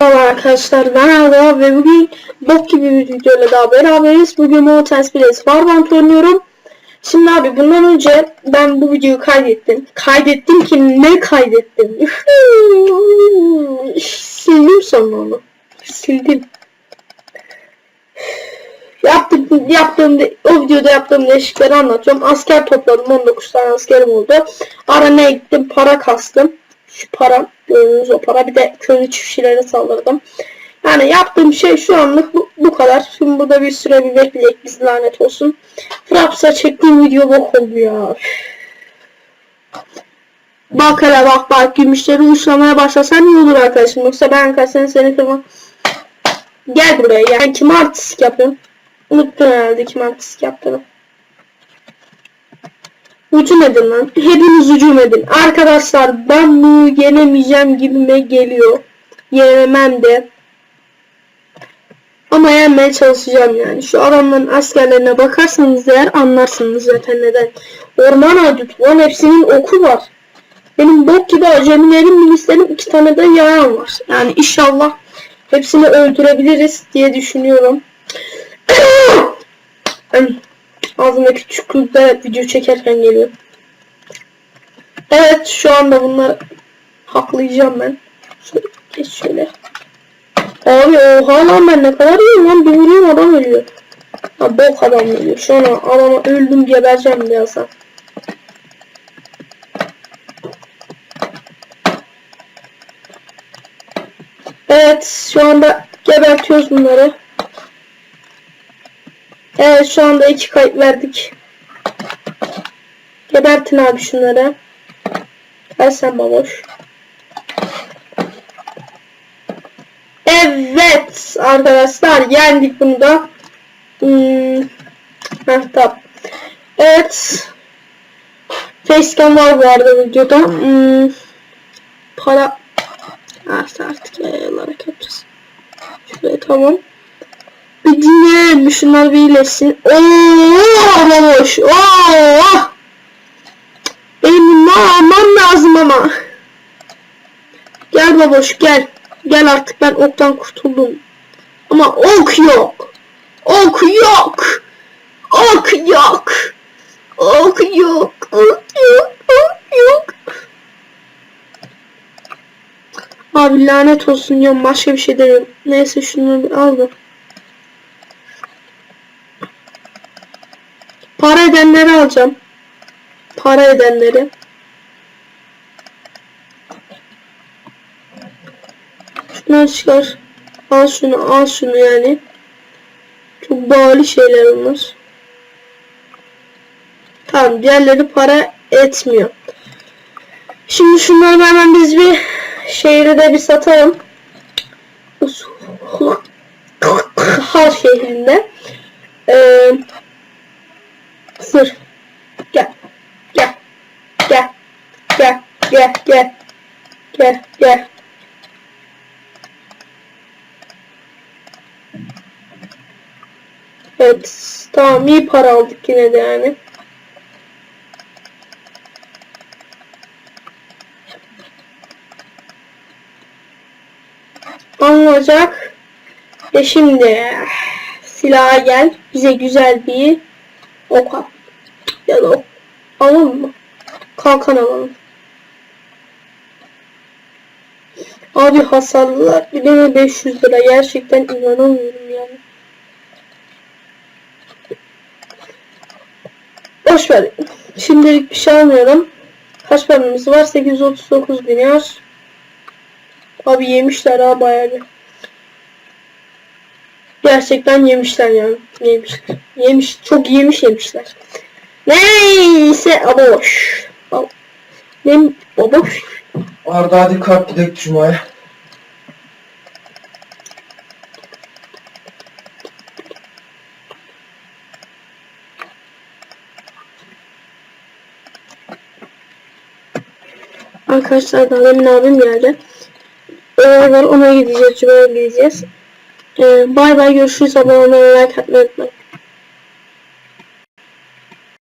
Merhaba arkadaşlar ben Arda ve bugün bok gibi bir videoyla daha beraberiz. Bugün Mountains Blaze Warband oynuyorum. Şimdi abi bundan önce ben bu videoyu kaydettim. Kaydettim ki ne kaydettim? Sildim sonra onu. Sildim. Yaptım, yaptığım, o videoda yaptığım değişiklikleri anlatıyorum. Asker topladım. 19 tane askerim oldu. Arana'ya gittim. Para kastım. Şu para. Gördüğünüz o para. Bir de köylü çiftçilere saldırdım. Yani yaptığım şey şu anlık bu, bu kadar. Şimdi burada bir süre bir bekleyek. Biz lanet olsun. Fraps'a çektiğim video bok oldu ya. Bak hele bak bak gümüşleri uçlamaya başlasan iyi olur arkadaşım. Yoksa ben sene seni kırmam. Gel buraya. Ben kime artistik yapıyorum? Unuttun herhalde kim artistik yaptığını. Hücum edin lan. Hepiniz hücum edin. Arkadaşlar ben bunu yenemeyeceğim gibime geliyor. Yenemem de. Ama yenmeye çalışacağım yani. Şu adamların askerlerine bakarsanız eğer anlarsınız zaten neden. Orman aydut lan hepsinin oku var. Benim bok gibi acemilerin milislerin iki tane de yaran var. Yani inşallah hepsini öldürebiliriz diye düşünüyorum. Ağzımda küçük kızda video çekerken geliyor. Evet şu anda bunları haklayacağım ben. Şöyle geç şöyle. Abi oha lan ben ne kadar iyiyim lan bir vuruyorum adam ölüyor. Ha bok adam ölüyor. Şu an adama öldüm gebereceğim birazdan. Evet şu anda gebertiyoruz bunları. Evet şu anda iki kayıp verdik. Gebertin abi şunları. Gel sen baboş. Evet arkadaşlar yendik bunu da. Hmm. Heh, tamam. Evet. Facecam var bu arada videoda. Hmm. Para. Artık artık yayayarak yapacağız. Şuraya tamam. Bir dinleyelim şunlar bir iyileşsin. Oo baboş. Oo. Benim bunu almam lazım ama. Gel baboş gel. Gel artık ben oktan kurtuldum. Ama ok yok. Ok yok. Ok yok. Ok yok. Ok yok. Ok yok. Abi lanet olsun ya başka bir şey demiyorum. Neyse şunu bir al Para edenleri alacağım. Para edenleri. Şunları çıkar. Al şunu al şunu yani. Çok bağlı şeyler onlar. Tamam diğerleri para etmiyor. Şimdi şunları hemen biz bir şehri de bir satalım. Har şehrinde. Ee, Sır. Gel. Gel. Gel. Gel. Gel. Gel. Gel. Gel. Evet. Tamam iyi para aldık yine de yani. Anlayacak. E şimdi silaha gel. Bize güzel bir ok al. Ya da. Alalım mı? Kalkan alalım. Abi hasarlılar bir de 500 lira. Gerçekten inanamıyorum yani. Boş ver. Şimdilik bir şey almıyorum. Kaç paramız var? 839 milyar. Abi yemişler ha bayağı bir. Gerçekten yemişler yani. Yemişler. Yemiş. Çok yemiş yemişler. Neyse aboş. Ab- Ne aboş? Arda hadi kalk gidelim Cuma'ya. Arkadaşlar daha demin abim geldi. Ee, var ona gideceğiz. Cuma'ya gideceğiz. Ee, bay bay görüşürüz. Abone olmayı like atmayı unutmayın.